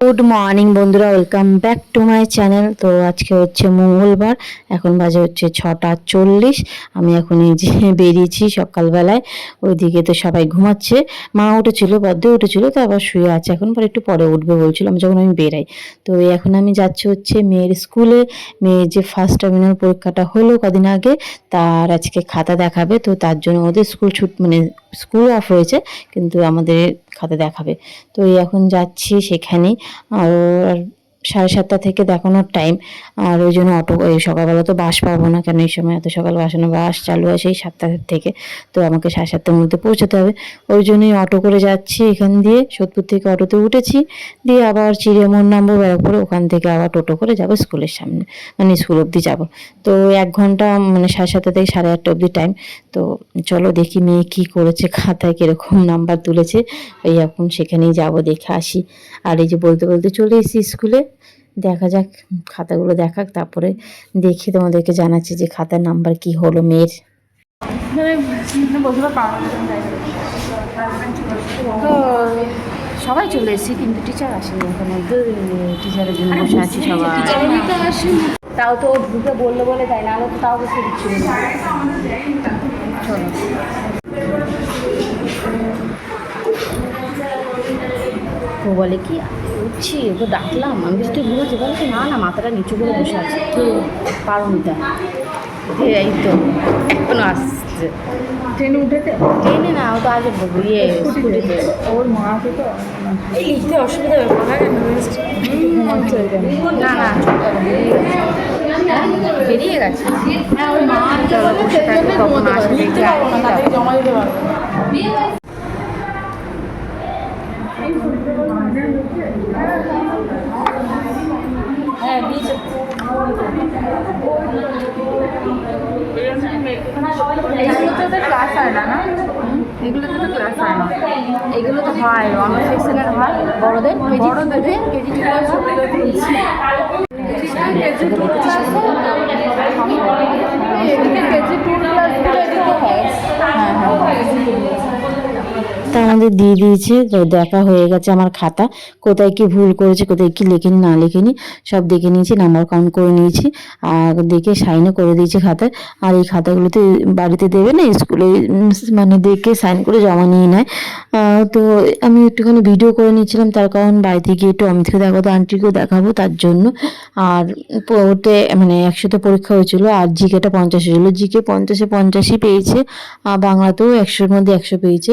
Good morning বন্ধুরা welcome back to my channel তো আজকে হচ্ছে মঙ্গলবার, এখন বাজে হচ্ছে ছটা চল্লিশ। আমি এখন এই যে বেরিয়েছি সকালবেলায়, ওইদিকে তো সবাই ঘুমাচ্ছে। মা উঠেছিল বদ্ধ উঠেছিল, তো আবার শুয়ে আছে। এখন পরে একটু পরে উঠবে বলছিলাম যখন আমি বেরাই। তো এখন আমি যাচ্ছি হচ্ছে মেয়ের স্কুলে। মেয়ের যে ফার্স্ট টার্মিনাল পরীক্ষাটা হলো কদিন আগে, তার আজকে খাতা দেখাবে। তো তার জন্য ওদের স্কুল ছুট মানে স্কুল অফ রয়েছে কিন্তু আমাদের খাতা দেখাবে। তো এখন যাচ্ছি সেখানে। আর সাড়ে সাতটা থেকে দেখানোর টাইম আর ওই জন্য অটো, এই সকালবেলা তো বাস পাবো না, কেন এই সময় এত সকাল বাসে না, বাস চালু হয় সেই সাতটা থেকে। তো আমাকে সাড়ে সাতটার মধ্যে পৌঁছাতে হবে। ওই জন্যই অটো করে যাচ্ছি এখান দিয়ে, সোদপুর থেকে অটোতে উঠেছি। দিয়ে আবার চিড়িয়ামোড় নামবো, ব্যারাকপুরে ওখান থেকে আবার টোটো করে যাব স্কুলের সামনে। মানে স্কুল অবধি যাব। তো এক ঘণ্টা মানে সাড়ে সাতটা থেকে সাড়ে আটটা অবধি টাইম তো চলো দেখি মেয়ে কী করেছে, খাতায় কীরকম নাম্বার তুলেছে। এই এখন সেখানেই যাব, দেখে আসি। আর এই যে বলতে বলতে চলে এসেছি স্কুলে। দেখা যাক খাতাগুলো দেখাক তারপরে দেখি তোমাদেরকে জানাচ্ছি যে খাতার নাম্বার কি হলো মেয়ের। তো সবাই চলে এসেছি কিন্তু টিচার আসেনি এখন। টিচারের জন্য বসে আছি সবাই। তাও তো ঢুকে বলল বলে তাই না তো তাও বসে দিচ্ছিল ও বলে কি উঠছি ওকে ডাকলাম। আমি বলছি তুই ঘুমাচ্ছি বলে কি, না না মাথাটা নিচু করে বসে আছে। তো পারমিতা। এই তো এখনও আসছে। ট্রেনে উঠেছে? ট্রেনে না ও তো আগে ইয়ে স্কুটিতে ওর মা আছে তো। এই লিখতে অসুবিধা হবে জন্য না না বেরিয়ে গেছে। হ্যাঁ, ওই মা চলো বসে কখন আসবে না, জমা দিতে পারব হ্যাঁ দিয়েছে এগুলোতে তো ক্লাস হয় না না? এগুলোতে তো ক্লাস হয় না। এগুলো তো হয় অনার্স সেকশনের হয়। বড়দের বড়দের KG two class KG two class এদিকে কেজি টু ক্লাসগুলো এদিকে হয় হ্যাঁ। হ্যাঁ। তা আমাদের দিয়ে দিয়েছে দেখা হয়ে গেছে আমার খাতা। কোথায় কি ভুল করেছে, কোথায় কি লেখেনি, না লেখেনি, সব দেখে নিয়েছি, নাম্বার কাউন্ট করে নিয়েছি, আর দেখে সাইনও করে দিয়েছে খাতায়। আর এই খাতাগুলোতে বাড়িতে দেবে না, স্কুলে মানে দেখে সাইন করে জমা নিয়ে নেয়। তো আমি একটুখানি ভিডিও করে নিয়েছিলাম তার কারণ বাড়িতে গিয়ে একটু অমিতকে দেখাবো আন্টিকেও দেখাবো তার জন্য। আর ওতে মানে একশোতে পরীক্ষা হয়েছিল, আর জিকেটা পঞ্চাশ হয়েছিল জিকে পঞ্চাশে পঞ্চাশই পেয়েছে, আর বাংলাতেও একশোর মধ্যে একশো পেয়েছে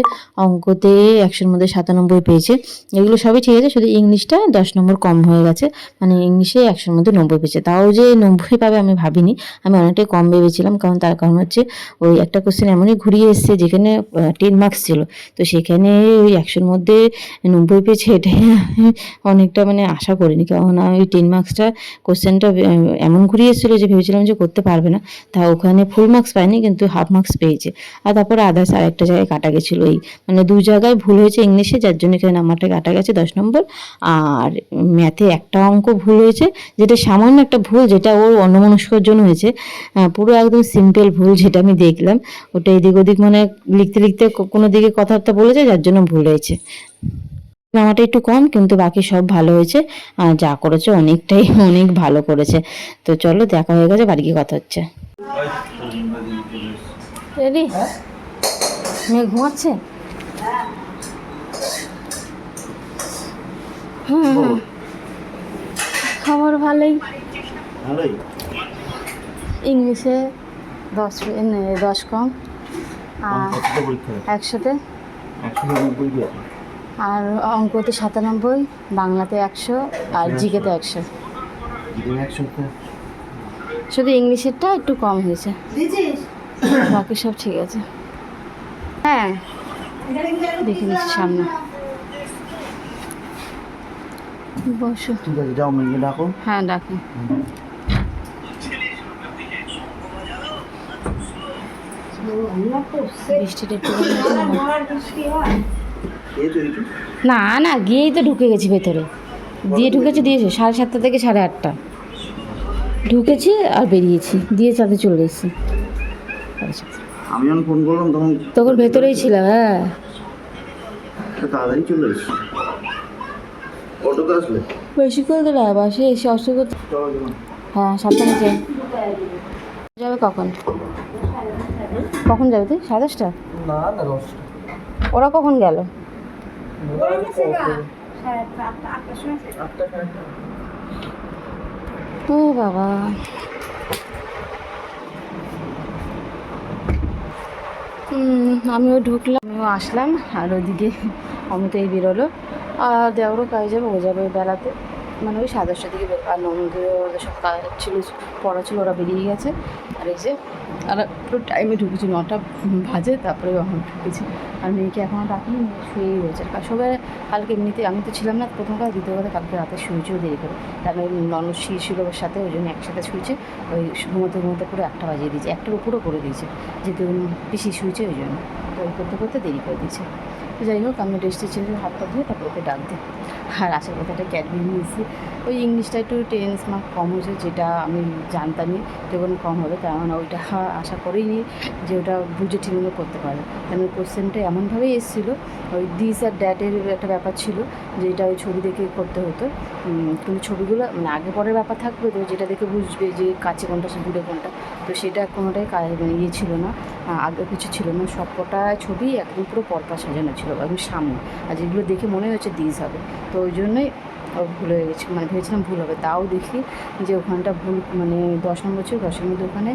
অঙ্কতে একশোর মধ্যে সাতানব্বই পেয়েছে। এগুলো সবই ঠিক আছে, শুধু ইংলিশটা দশ নম্বর কম হয়ে গেছে। মানে ইংলিশে একশোর মধ্যে নব্বই পেয়েছে। তাও যে নব্বই পাবে আমি ভাবিনি। আমি অনেকটাই কম ভেবেছিলাম, কারণ তার কারণ হচ্ছে ওই একটা কোশ্চেন এমনই ঘুরিয়ে এসছে যেখানে টেন মার্কস ছিল। তো সেখানে ওই একশোর মধ্যে নব্বই পেয়েছে এটাই আমি অনেকটা মানে আশা করিনি। কারণ ওই টেন মার্কসটা কোশ্চেনটা এমন ঘুরিয়ে এসেছিল যে ভেবেছিলাম যে করতে পারবে না। তা ওখানে ফুল মার্কস পায়নি, কিন্তু হাফ মার্কস পেয়েছে। আর তারপরে আদার্স আর একটা জায়গায় কাটা গেছিল। এই মানে দু জায়গায় ভুল হয়েছে ইংলিশে যার জন্য এখানে নাম্বারটা কাটা গেছে দশ নম্বর। আর ম্যাথে একটা অঙ্ক ভুল হয়েছে যেটা সামান্য একটা ভুল যেটা ওর অন্যমনস্কর জন্য হয়েছে। পুরো একদম সিম্পল ভুল যেটা আমি দেখলাম। ওটা এদিক ওদিক মানে লিখতে লিখতে কোনো দিকে কথাবার্তা বলেছে যার জন্য ভুল হয়েছে। নামাটা একটু কম কিন্তু বাকি সব ভালো হয়েছে। আর যা করেছে অনেকটাই অনেক ভালো করেছে। তো চলো দেখা হয়ে গেছে বাড়ি গিয়ে কথা হচ্ছে। রেডি মেয়ে ঘুমাচ্ছে। খবর ভালোই। ভালোই? ইংলিশে দশ দশ কম। আর একশোতে। আর অঙ্কতে সাতানব্বই বাংলাতে একশো আর জিকেতে একশো। শুধু ইংলিশেরটা একটু কম হয়েছে। বাকি সব ঠিক আছে। হ্যাঁ। দেখে নিচ্ছি সামনে। বসো। ঠিক আছে যাও মেয়েকে ডাকো। হ্যাঁ ডাকি। বৃষ্টিটা একটু না না গিয়েই তো ঢুকে গেছি ভেতরে। দিয়ে ঢুকেছি দিয়েছে সাড়ে সাতটা থেকে সাড়ে আটটা। ঢুকেছি আর বেরিয়েছি দিয়ে চাঁদে চলে এসেছি। আমি যখন ফোন করলাম তখন তখন ভেতরেই ছিলাম হ্যাঁ। তাড়াতাড়ি চলে এসেছি। অটোতে আসলে? বেশি করে দিলে বাসে এসে অসুখ হ্যাঁ সাবধানে যে যাবে কখন? কখন যাবে তুই? সাড়ে দশটা? না না দশটা। ওরা কখন গেল? ও বাবা। আমিও ঢুকলাম, আমিও আসলাম, আর ওদিকে অমিতাই বেরোলো। আর দেওয়ারও কাজ যাবে, ও যাবে বেড়াতে মানে ওই সাড়ে দশটার দিকে আর ননদের ওদের সব কাজ ছিল, পড়া ছিল, ওরা বেরিয়ে গেছে। আর এই যে, আর পুরো টাইমে ঢুকেছি, নটা বাজে, তারপরে এখন ঢুকেছি। আর মেয়েকে এখনও ডাকিনি মেয়ে শুয়েই রয়েছে। আর সবাই কালকে এমনিতে আমি তো ছিলাম না, প্রথম কথা দ্বিতীয় কথা কালকে রাতে শুয়েছেও দেরি করে। তার নন শুয়ে ছিল ওর সাথে, ওই জন্য একসাথে শুয়েছে। ওই ঘুমোতে ঘুমোতে পুরো একটা বাজিয়ে দিয়েছে। একটার উপরও করে দিয়েছে। যেহেতু বেশি শুয়েছে, ওই জন্য। তো ওই করতে করতে দেরি করে দিয়েছে। তো যাই হোক, আমি ড্রেসটি ছেড়ে হাত পা ধুয়ে তারপর ওকে ডাক দিই। আর আসার একটা ক্যাডবেরি নিয়েছি। ওই ইংলিশটা একটু টেন্স মার্ক কম হয়েছে, যেটা আমি জানতামই যেমন কম হবে। কারণ ওইটা আশা করেই নি যে ওটা বুঝে ঠিকমতো করতে পারে কারণ কোশ্চেনটা এমনভাবেই এসেছিল, ওই দিস আর ড্যাটের একটা ব্যাপার ছিল, যেটা ওই ছবি দেখে করতে হতো। কিন্তু ছবিগুলো মানে আগে পরের ব্যাপার থাকবে তো যেটা দেখে বুঝবে যে কাছে কোনটা সে দূরে কোনটা। তো সেটা কোনোটাই কাজ মানে ইয়ে ছিল না আগে কিছু ছিল না। সব কটা ছবি একদম পুরো পরপর সাজানো ছিল, একদম সামনে। আর যেগুলো দেখে মনে হচ্ছে দিস হবে। তো ওই জন্যই ভুল হয়ে গেছে। মানে ভেবেছিলাম ভুল হবে, তাও দেখি যে ওখানটা ভুল মানে দশ নম্বর ছিল, দশের মধ্যে ওখানে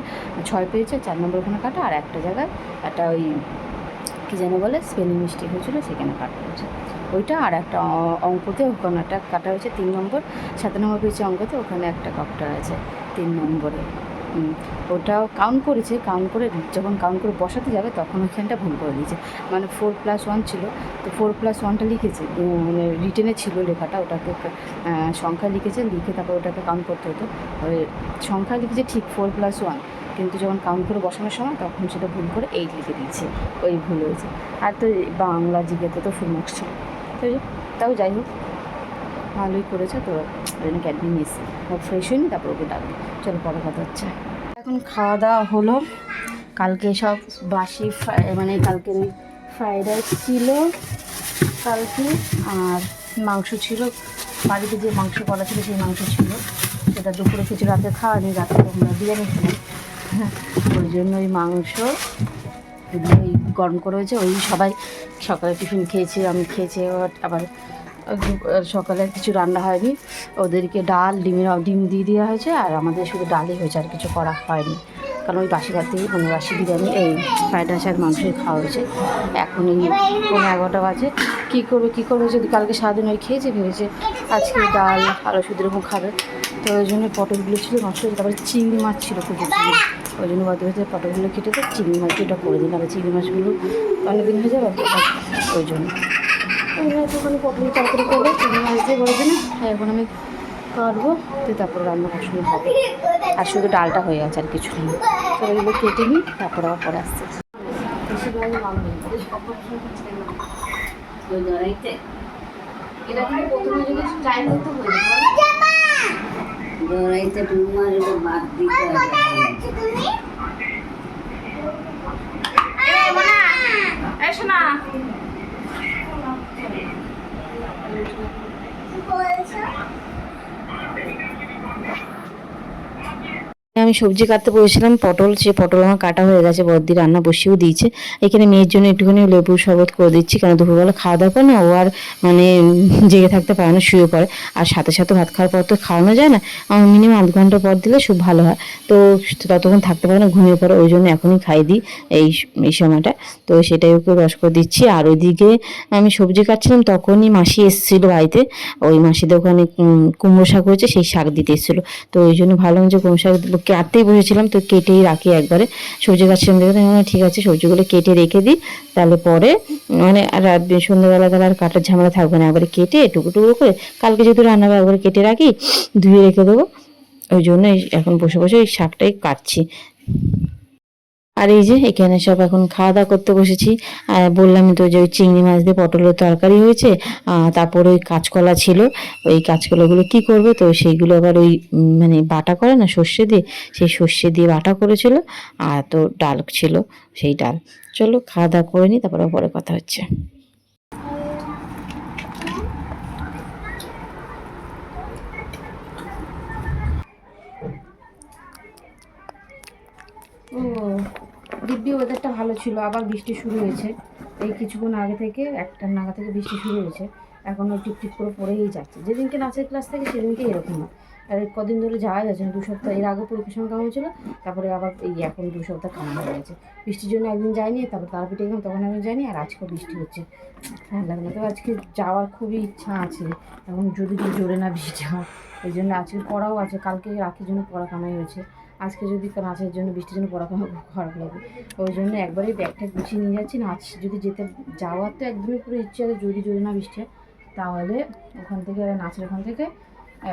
ছয় পেয়েছে, চার নম্বর ওখানে কাটা, আর একটা জায়গায় একটা ওই কী যেন বলে স্পেলিং মিস্টেক হয়েছিল, সেখানে কাটা হয়েছে। ওইটা আর একটা অঙ্কতে ওখানে একটা কাটা হয়েছে, তিন নম্বর, সাত নম্বর পেয়েছে অঙ্কতে, ওখানে একটা কাপটা আছে, তিন নম্বরে। ওটাও কাউন্ট করেছে কাউন্ট করে যখন কাউন্ট করে বসাতে যাবে তখন ওইখানটা ভুল করে দিয়েছে। মানে ফোর প্লাস ওয়ান ছিল, তো ফোর প্লাস ওয়ানটা লিখেছে মানে রিটেনে ছিল লেখাটা, ওটাকে সংখ্যা লিখেছে, লিখে তারপর ওটাকে কাউন্ট করতে হতো। ওই সংখ্যা লিখেছে ঠিক ফোর প্লাস ওয়ান কিন্তু যখন কাউন্ট করে বসানোর সময় তখন সেটা ভুল করে এইট লিখে দিয়েছে, ওই ভুল হয়েছে। আর তো বাংলা জিজ্ঞাতে তো ফুল মার্কস ছিল। তাও যাই হোক। ভালোই করেছে, তো ওই জন্য ক্যাডমিন এসে ও ফ্রেশ হয়নি, তারপর ওকে ডাকবে। চলো, পরে কথা হচ্ছে। এখন খাওয়া দাওয়া হলো। কালকে সব বাসি মানে কালকের ওই ফ্রাইড রাইস ছিল কালকে, আর মাংস ছিল। বাড়িতে যে মাংস করা ছিল, সেই মাংস ছিল। সেটা দুপুরে কিছু রাতে খাওয়ানি রাতে আমরা বিরিয়ানি ছিলাম ওই জন্য ওই মাংস গরম করে হয়েছে। ওই সবাই সকালে টিফিন খেয়েছে, আমি খেয়েছি আবার সকালে কিছু রান্না হয়নি। ওদেরকে ডাল, ডিমের ডিম দিয়ে দেওয়া হয়েছে, আর আমাদের শুধু ডালই হয়েছে, আর কিছু করা হয়নি। কারণ ওই বাসি ভাতেই মানে বাসি বিরিয়ানি, এই ফ্রাইড রাইস আর মাংসই খাওয়া হয়েছে। এখন এই পনেরো এগারোটা বাজে। কী করবে কী করবে? যদি কালকে সারাদিন ওই খেয়েছে, ভেবেছে আজকে ডাল আরও শুধু এরকম খাবে। তো ওই জন্য পটলগুলো ছিল, মাংস তারপরে চিংড়ি মাছ ছিল প্রচুর ওই জন্য বাদ হয়েছে পটলগুলো কেটে তো চিংড়ি মাছ ওটা করে দিন আর চিংড়ি মাছগুলো অনেক দিন হয়ে যাবে, ওই জন্য। ওই জন্য একটুখানি পটল তরকারি দিন এখন আমি কাটবো তো তারপর রান্না সময় হবে। আর শুধু ডালটা হয়ে গেছে আর কিছু নেই। তো ওইগুলো কেটে নিই, তারপর আবার পরে আসছে। হয়ে দৌড়াইতে ডুমার বাদ এসো Yeah. আমি সবজি কাটতে বসেছিলাম, পটল, সে পটল আমার কাটা হয়ে গেছে বদ্দি রান্না বসিয়েও দিয়েছে। এখানে মেয়ের জন্য একটুখানি লেবু শরবত করে দিচ্ছি কারণ দুপুরবেলা খাওয়া দাওয়া করে না, ও আর মানে জেগে থাকতে পারে না, শুয়ে পড়ে। আর সাথে সাথে ভাত খাওয়ার পর তো খাওয়ানো যায় না, আমার মিনিমাম আধ ঘণ্টা পর দিলে খুব ভালো হয়। তো ততক্ষণ থাকতে পারে না, ঘুমিয়ে পড়ে, ওই জন্য এখনই খাই দিই এই এই সময়টা। তো সেটাই ওকে রস করে দিচ্ছি। আর ওইদিকে আমি সবজি কাটছিলাম, তখনই মাসি এসেছিল বাড়িতে। ওই মাসিদের ওখানে কুমড়ো শাক হয়েছে, সেই শাক দিতে এসেছিল। তো ওই জন্য ভাবলাম যে কুমড়ো শাক কাটতেই বসেছিলাম, তো কেটেই রাখি একবারে। সবজি গাছের দেখে ঠিক আছে সবজিগুলো কেটে রেখে দিই, তাহলে পরে মানে রাত সন্ধ্যাবেলা তাহলে আর কাটার ঝামেলা থাকবে না, একবারে কেটে টুকু টুকরো করে কালকে যেহেতু রান্না হবে, একবারে কেটে রাখি, ধুয়ে রেখে দেবো। ওই জন্য এখন বসে বসে এই শাকটাই কাটছি। আর এই যে এখানে সব এখন খাওয়া দাওয়া করতে বসেছি। আর বললাম তো যে ওই চিংড়ি মাছ দিয়ে পটলের তরকারি হয়েছে তারপর ওই কাঁচকলা ছিল। ওই কাঁচকলাগুলো কি করবে? তো সেইগুলো আবার ওই মানে বাটা করে না সর্ষে দিয়ে, সেই সর্ষে দিয়ে বাটা করেছিল। আর তো ডাল ছিল সেই ডাল। চলো খাওয়া দাওয়া করে নিই, তারপরে পরে কথা হচ্ছে। ও। দিব্যি ওয়েদারটা ভালো ছিল, আবার বৃষ্টি শুরু হয়েছে। এই কিছুক্ষণ আগে থেকে একটা নাগা থেকে বৃষ্টি শুরু হয়েছে। এখন ওই টিপ টিপ করে পড়েই যাচ্ছে। যেদিনকে নাচের ক্লাস থাকে, সেদিনকে এরকম হয়। আর এই কদিন ধরে যাওয়া যাচ্ছে না দু সপ্তাহ এর আগে পরীক্ষার সময় কাম হয়েছিল তারপরে আবার এই এখন দু সপ্তাহ কাম হয়ে গেছে। বৃষ্টির জন্য একদিন যায়নি তারপর তারাপীঠে গেলাম, তখন একদিন যায়নি আর আজকেও বৃষ্টি হচ্ছে। ভালো লাগে না। তবে আজকে যাওয়ার খুবই ইচ্ছা আছে। এখন যদি জোরে না বৃষ্টি হয় ওই জন্য আজকে পড়াও আছে। কালকে রাখির জন্য পড়া কামাই হয়েছে। আজকে যদি নাচের জন্য বৃষ্টির জন্য পড়া কামাই খুব খারাপ লাগে। ওই জন্য একবারেই ব্যাগটা গুছিয়ে নিয়ে যাচ্ছি। নাচ যদি যেতে যাওয়ার তো একদমই পুরো ইচ্ছে আছে যদি যদি না বৃষ্টি তাহলে ওখান থেকে নাচের ওখান থেকে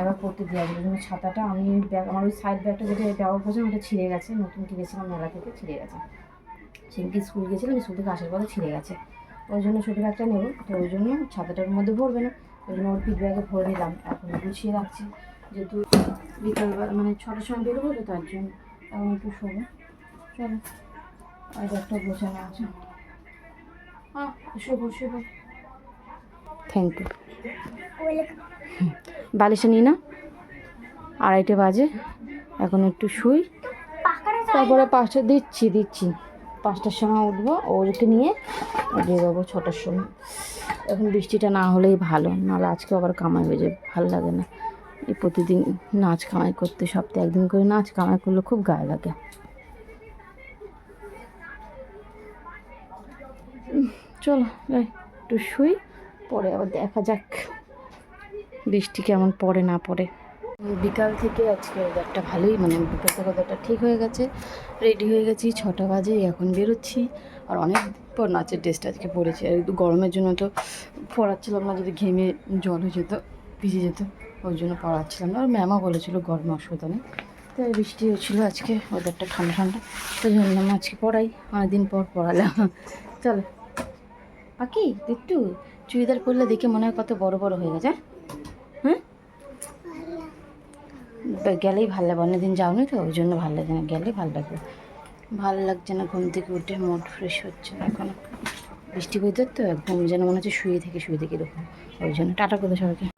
এবার পড়তে দিয়ে আসব। জন্য ছাতাটা আমি ব্যাগ, আমার ওই সাইড ব্যাগটা যেটা ব্যবহার করছিলাম ওটা ছিঁড়ে গেছে। নতুন কিনেছিলাম মেলা থেকে, ছিঁড়ে গেছে। সেদিনকে স্কুল গেছিলাম স্কুল থেকে আসার পরে ছিঁড়ে গেছে। ওই জন্য ছোটো ব্যাগটা নেব। তো ওই জন্য ছাতাটার মধ্যে ভরবে না। ওই জন্য ওর পিক ব্যাগে ভরে নিলাম। এখন গুছিয়ে রাখছি। যেহেতু বিকালবেলা মানে ছটার সময় বেরোবো তো তার জন্য। এখন একটু শোবো। চলো, আর একটা গোছানো আছে। থ্যাংক ইউ বালিশে নিই না আড়াইটে বাজে। এখন একটু শুই। তারপরে পাঁচটা দিচ্ছি দিচ্ছি। পাঁচটার সময় উঠবো। ওকে নিয়ে দিয়ে দেবো ছটার সময়। এখন বৃষ্টিটা না হলেই ভালো, নাহলে আজকে আবার কামাই হয়ে যাবে, ভালো লাগে না। এই প্রতিদিন নাচ কামাই করতে, সপ্তাহে একদিন করে নাচ কামাই করলে খুব গায়ে লাগে। চলো একটু শুই, পরে আবার দেখা যাক বৃষ্টি কেমন পড়ে না পড়ে। বিকাল থেকে আজকে ওয়েদারটা ভালোই মানে বিকাল থেকে ওয়েদারটা ঠিক হয়ে গেছে রেডি হয়ে গেছি, ছটা বাজে এখন বেরোচ্ছি। আর অনেক পর নাচের ড্রেসটা আজকে পরেছি, আর একটু গরমের জন্য তো পড়াচ্ছিলাম না, যদি ঘেমে জল হয়ে যেত, ভিজে যেত। ওই জন্য পড়াচ্ছিলাম না। আর ম্যামও বলেছিল গরম অসুবিধা নেই। তো বৃষ্টি হয়েছিল আজকে ওদেরটা ঠান্ডা ঠান্ডা। তো জন্য আজকে পড়াই, অনেকদিন পর পড়ালাম। চলো। পাখি একটু চুড়িদার পরলে দেখে মনে হয় কত বড় বড় হয়ে গেছে হ্যাঁ? গেলেই ভালো লাগবে অনেকদিন যাওনি তো, ওই জন্য ভালো লাগে না। গেলেই ভালো লাগবে। ভালো লাগছে না, ঘুম থেকে উঠে মুড ফ্রেশ হচ্ছে না এখন। বৃষ্টি ওয়েদার তো, একদম যেন মনে হচ্ছে শুয়ে থেকে শুয়ে থেকে এরকম। ওই জন্য। টাটা করে সবাইকে।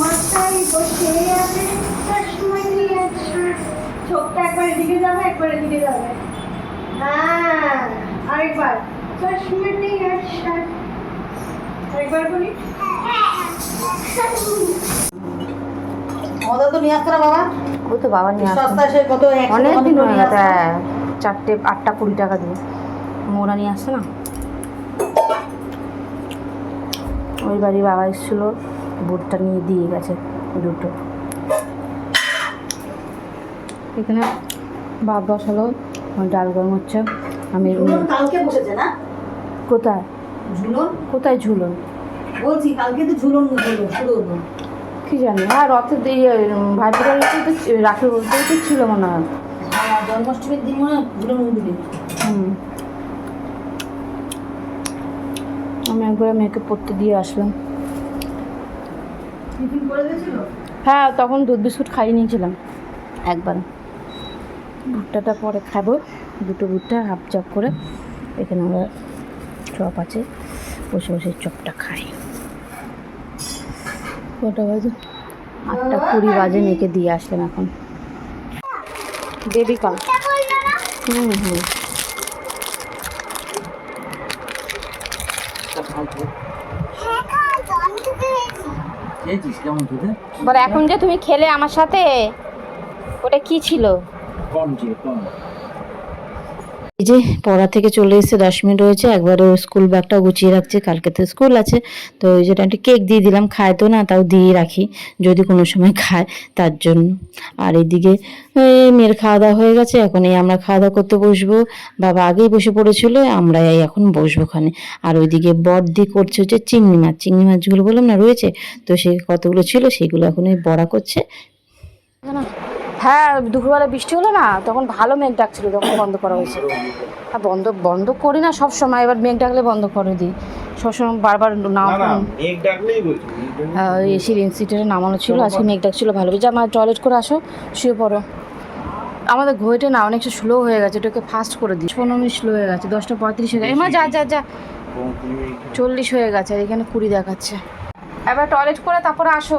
মাথায় বসে আছে চশমা নিয়ে চোখটা একবার এদিকে যাবে একবার এদিকে যাবে। হ্যাঁ আরেকবার। চশমা নিয়ে আসা আরেকবার বলি। মজা তো নিয়ে আসতে না বাবা? ওই তো বাবা নিয়ে সস্তা সে কত অনেক দিন হয়ে গেছে। চারটে আটটা কুড়ি টাকা দিয়ে। মোড়া নিয়ে আসছে না? ওই বাড়ি বাবা এসেছিল বুটটা নিয়ে দিয়ে গেছে দুটো। এখানে ভাত বসালো। ডাল গরম হচ্ছে। আমি কালকে বসেছে না? কোথায়? ঝুলন? কোথায় ঝুলন? বলছি কালকে তো ঝুলন হলো শুরু হলো কি জানি আর রথের দিয়ে ভাইফোঁটার তো রাখি বলতেই তো ছিল মনে হয়। হ্যাঁ জন্মাষ্টমীর দিন মনে হয় ঝুলন উঠবে হুম। আমি একবার মেয়েকে পড়তে দিয়ে আসলাম। হ্যাঁ তখন দুধ বিস্কুট খাইয়ে নিয়েছিলাম একবার। ভুট্টাটা পরে খাব। দুটো ভুট্টা হাফ চপ করে। এখানে আমরা চপ আছে। বসে বসে চপটা খাই। কটা বাজে? আটটা কুড়ি বাজে মেয়েকে দিয়ে আসলাম এখন। বেবি কল হুম হুম। বল এখন যে তুমি খেলে আমার সাথে ওটা কি ছিল? এই যে পড়া থেকে চলে এসেছে দশ মিনিট হয়েছে একবারে স্কুল ব্যাগটা গুছিয়ে রাখছে কালকে তো স্কুল আছে। তো ওই যেটা একটা কেক দিয়ে দিলাম খায় তো না তাও দিয়ে রাখি যদি কোনো সময় খায় তার জন্য। আর এদিকে মেয়ের খাওয়া দাওয়া হয়ে গেছে এখন এই আমরা খাওয়া দাওয়া করতে বসবো। বাবা আগেই বসে পড়েছিল আমরা এই এখন বসবো ওখানে। আর ওইদিকে বড়দি করছে হচ্ছে চিংড়ি মাছ চিংড়ি মাছগুলো বললাম না রয়েছে? তো সেই কতগুলো ছিল সেগুলো এখন ওই বড়া করছে। হ্যাঁ দুপুরবেলা বৃষ্টি হলো না তখন ভালো মেঘ ডাকছিল তখন বন্ধ করা হয়েছে। আর বন্ধ বন্ধ করি না সব সময় এবার মেঘ ডাকলে বন্ধ করে দিই। সবসময় বারবার না এসির ইনসিটারে নামানো ছিল আজকে মেঘ ডাকছিল ভালো। যা মা টয়লেট করে আসো শুয়ে পড়ো। আমাদের ঘড়িটা না অনেকটা স্লো হয়ে গেছে এটাকে ফাস্ট করে দিই। পনেরো মিনিট স্লো হয়ে গেছে দশটা পঁয়ত্রিশ হয়ে গেছে। এমা যা যা যা। চল্লিশ হয়ে গেছে আর এখানে কুড়ি দেখাচ্ছে। এবার টয়লেট করে তারপরে আসো।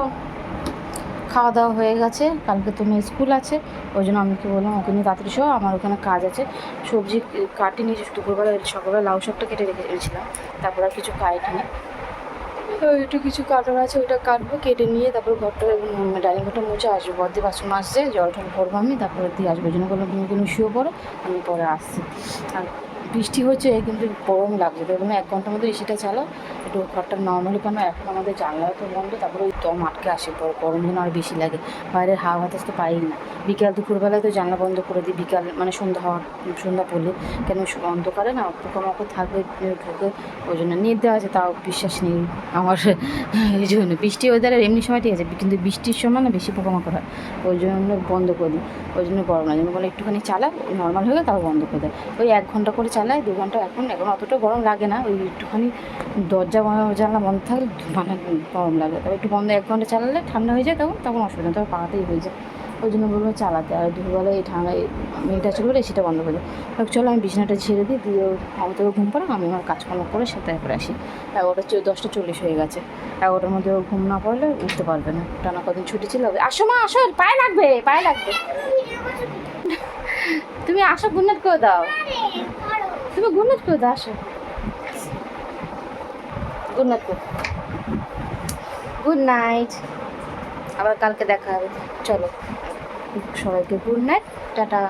খাওয়া দাওয়া হয়ে গেছে, কালকে তো মেয়ে স্কুল আছে, ওই জন্য আমি কি বললাম, ওকে নিয়ে তাড়াতাড়ি শো আমার ওখানে কাজ আছে। সবজি কাটি নিয়ে দুপুরবেলা সকালবেলা লাউ শাকটা কেটে রেখে দিয়েছিলাম তারপর আর কিছু কাটিনি একটু কিছু কাটার আছে, ওইটা কাটবো, কেটে নিয়ে তারপর ঘরটা ডাইনিং ঘরটা মুছে আসব। বদ্দি বাসন আসছে জল টল করব আমি, তারপরে দিয়ে আসব। ওই জন্য বললাম, তুমি তুমি শুয়ে পড়ো, আমি পরে আসছি। আর বৃষ্টি হচ্ছে, কিন্তু গরম লাগছে। তো এক ঘণ্টার মধ্যে এসিটা চালাও। একটু ঘরটা নর্মালি কেন? এখন আমাদের জানলা তো বন্ধ, তারপরে ওই দম আটকে আসে। গরম যেন আর বেশি লাগে। বাইরের হাওয়া বাতাস তো পাই না। বিকাল দুপুরবেলায় তো জানলা বন্ধ করে দিই। বিকাল মানে সন্ধ্যা হওয়ার, সন্ধ্যা পড়লে কেন অন্ধকারে না? পোকামাকড় থাকবে ঢুকে ওই জন্য নেট দেওয়া আছে, তাও বিশ্বাস নেই আমার। এই জন্য বৃষ্টি ওয়েদারের এমনি সময় ঠিক আছে, কিন্তু বৃষ্টির সময় না বেশি পোকামাকড় হয়। ওই জন্য বন্ধ করে দিই। ওই জন্য গরম না লাগে। বলে একটুখানি চালাক নর্মাল হয়ে গেলে তাও বন্ধ করে দেয়। ওই এক ঘণ্টা করে চালায় দু ঘণ্টা এখন এখন অতটা গরম লাগে না, ওই একটুখানি দরজা জানলা বন্ধ থাকলে মানে গরম লাগে। তবে একটু বন্ধ এক ঘণ্টা চালালে ঠান্ডা হয়ে যায়, তখন তখন অসুবিধা তখন পাড়াতেই হয়ে যায়। ওই জন্য বলব চালাতে, আর দুপুরবেলা এই ঠান্ডা মেয়েটা চলে গেলে সেটা বন্ধ করে দেয় চলো আমি বিছানাটা ছেড়ে দিই, দিয়ে আমি তোকে ঘুম পাড়াম আমি আমার কাজকর্ম করে সে তারপরে আসি। এগারোটা দশটা চল্লিশ হয়ে গেছে। এগারোটার মধ্যে ঘুম না পড়লে উঠতে পারবে না। টানা কদিন ছুটি ছিল আসো মা, আসো, পায়ে লাগবে পায়ে লাগবে। তুমি আসো গুন্নাট করে দাও। তুমি গুন্নাট করে দাও, আসো। গুড গুড নাইট আবার কালকে দেখা হবে। চলো। সবাইকে গুড নাইট টাটা।